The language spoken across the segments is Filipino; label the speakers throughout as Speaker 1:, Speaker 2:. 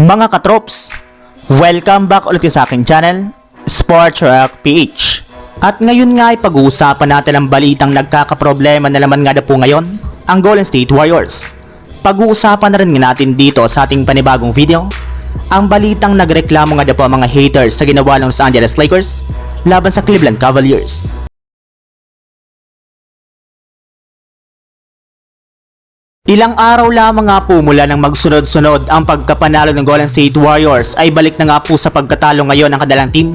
Speaker 1: Mga katrops, welcome back ulit sa aking channel, Sports Rock PH. At ngayon nga ay pag-uusapan natin ang balitang nagkakaproblema na naman nga na po ngayon, ang Golden State Warriors. Pag-uusapan na rin natin dito sa ating panibagong video, ang balitang nagreklamo nga na po ang mga haters sa ginawa ng Los Angeles Lakers laban sa Cleveland Cavaliers. Ilang araw lamang nga po mula nang magsunod-sunod ang pagkapanalo ng Golden State Warriors ay balik na nga po sa pagkatalo ngayon ng kanilang team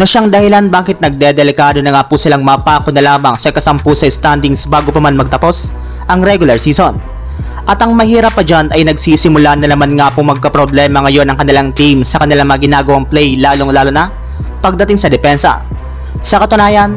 Speaker 1: na siyang dahilan bakit nagdedelikado na nga po silang mapako na lamang sa kasampu sa standings bago pa man magtapos ang regular season. At ang mahirap pa dyan ay nagsisimula na naman nga po magkaproblema ngayon ang kanilang team sa kanilang mga ginagawang play lalong lalo na pagdating sa depensa. Sa katunayan,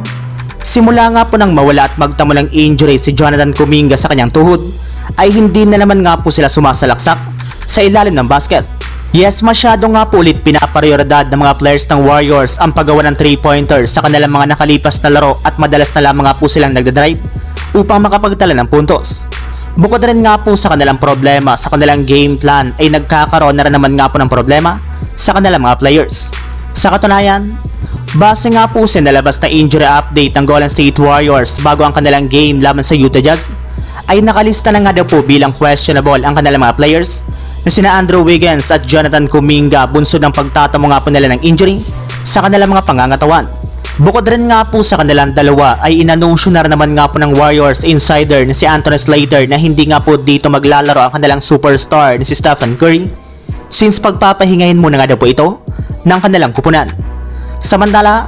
Speaker 1: simula nga po nang mawala at magtamo ng injury si Jonathan Kuminga sa kanyang tuhod, ay hindi na naman nga po sila sumasalaksak sa ilalim ng basket. Yes, masyado nga po ulit pinaprioridad ng mga players ng Warriors ang paggawa ng 3-pointers sa kanilang mga nakalipas na laro at madalas na lamang nga po silang nagdadrive upang makapagtala ng puntos. Bukod rin nga po sa kanilang problema sa kanilang game plan ay nagkakaroon na rin naman nga po ng problema sa kanilang mga players. Sa katunayan, base nga po sa nalabas na injury update ng Golden State Warriors bago ang kanilang game laban sa Utah Jazz, ay nakalista na nga daw po bilang questionable ang kanilang mga players na sina Andrew Wiggins at Jonathan Kuminga bunsod ng pagtatamo nga po nila ng injury sa kanilang mga pangangatawan. Bukod rin nga po sa kanilang dalawa ay inanunsyo na naman nga po ng Warriors insider na si Anthony Slater na hindi nga po dito maglalaro ang kanilang superstar na si Stephen Curry since pagpapahingahin muna nga daw po ito ng kanilang kupunan. Samantala,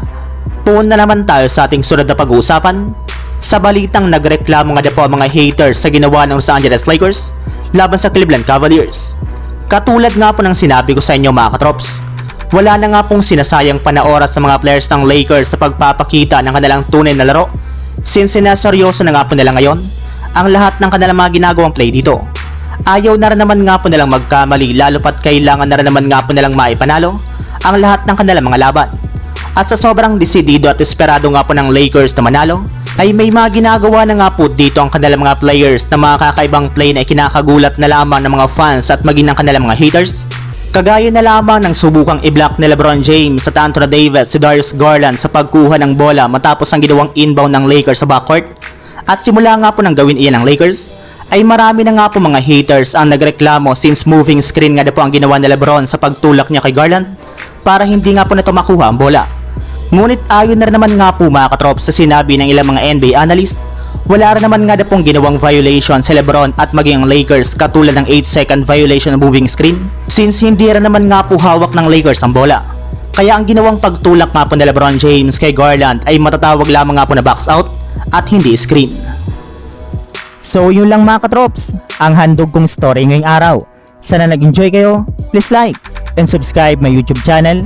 Speaker 1: puun na naman tayo sa ating sunod na pag-uusapan sa balitang nagreklamo nga po ang mga haters sa ginawa ng Los Angeles Lakers laban sa Cleveland Cavaliers. Katulad nga po ng sinabi ko sa inyo mga katrops, wala na nga pong sinasayang panaoras sa mga players ng Lakers sa pagpapakita ng kanilang tunay na laro since sinaseryoso na nga po nila ngayon ang lahat ng kanilang mga ginagawang play dito. Ayaw na rin naman nga po nilang magkamali lalo pat kailangan na rin naman nga po nilang maipanalo ang lahat ng kanilang mga laban. At sa sobrang desidido at esperado nga po ng Lakers na manalo, ay may mga ginagawa na nga po dito ang kanilang mga players na mga kakaibang play na ikinakagulat na lamang ng mga fans at maging ng kanilang mga haters. Kagaya na lamang ng subukang i-block ni Lebron James sa Anthony Davis si Darius Garland sa pagkuha ng bola matapos ang ginawang inbound ng Lakers sa backcourt. At simula nga po nang gawin iyan ng Lakers, ay marami na nga po mga haters ang nagreklamo since moving screen nga na po ang ginawa ni Lebron sa pagtulak niya kay Garland para hindi nga po nito makuha ang bola. Ngunit ayon na naman nga po mga katrops sa sinabi ng ilang mga NBA analyst, wala rin naman nga na pong ginawang violation sa Lebron at maging ang Lakers katulad ng 8 second violation ng moving screen since hindi rin naman nga po hawak ng Lakers ang bola. Kaya ang ginawang pagtulak nga po ni Lebron James kay Garland ay matatawag lamang nga po na box out at hindi screen.
Speaker 2: So yun lang mga katrops, ang handog kong story ngayong araw. Sana nag-enjoy kayo, please like and subscribe my YouTube channel,